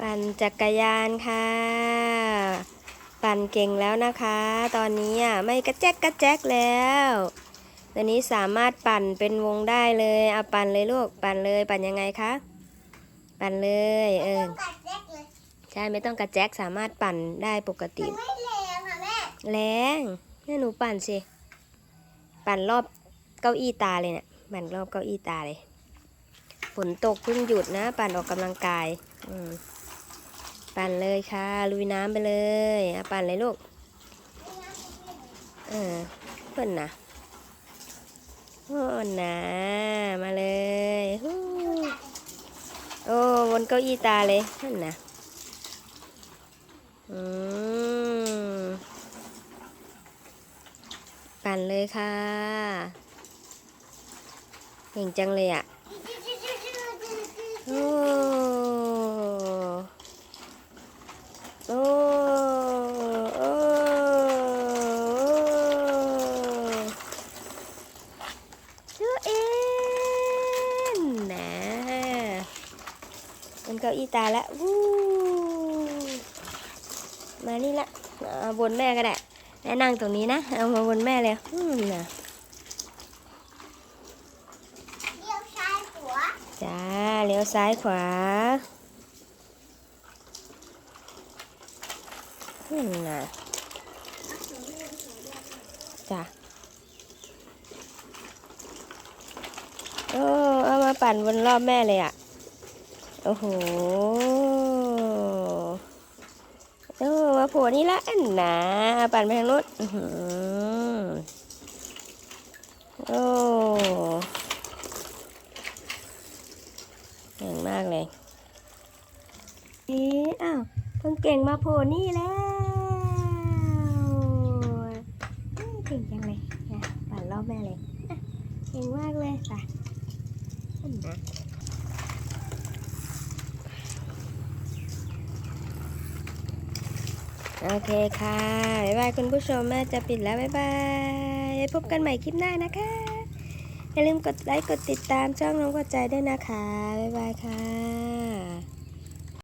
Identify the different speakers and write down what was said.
Speaker 1: ปั่นจักรยานค่ะ ปั่นเก่งแล้วนะคะ ตอนนี้อะไม่กระแจกกระแจกแล้วตอนนี้สามารถปั่นเป็นวงได้เลยเอาปั่นเลยลูกปั่นเลยปั่นยังไงคะปั่นเลยเออ
Speaker 2: กัดเล็กเลย
Speaker 1: ใช่ไม่ต้องกระแจกสามารถปั่นได้ปกติ
Speaker 2: ไม่แรงอะแม่
Speaker 1: แรงนี่หนูปั่นสิปั่นรอบเก้าอี้ตาเลยเนี่ยปั่นรอบเก้าอี้ตาเลยฝนตกเพิ่งหยุดนะ ปั่นออกกำลังกาย อืม ปั่นเลยค่ะ ลุยน้ำไปเลยปั่นเลยลูก เออเพื่อนนะโอ้นะมาเลยโอ้บนเก้าอี้ตาเลยเพื่อนนะอืมปั่นเลยค่ะเก่งจังเลยอะโอ้โอ้โอ้ชื่อเอ็นนะมั นเก้าอี้ตายแล้ววู้มานี่ละเอาบนแม่ก็ได้แม่นั่งตรงนี้นะ เอามาบนแม่เลยอืมนะ
Speaker 2: เลี้ยวซ้ายหัว
Speaker 1: จ้าเลี้ยวซ้ายขวาอืมนะจ้ะโอ้เอามาปั่นบนรอบแม่เลยอะ โอ้โหโอ้มาโผล่นี่ละอันนะปั่นไปทางนู้นอือหือโอ้เก่งมากเลย เอ๊ะอ้าวคนเก่งมาโผล่นี่แล้วเก่งจังเลยปั่นรอบแม่เลยเก่งมากเลยไปขึ้นนะ โอเคค่ะบ๊ายบายคุณผู้ชมแม่จะปิดแล้วบ๊ายบายพบกันใหม่คลิปหน้านะคะ อย่าลืมกดไลค์กดติดตามช่องน้องกระจายด้วยนะคะ บ๊ายบายค่ะ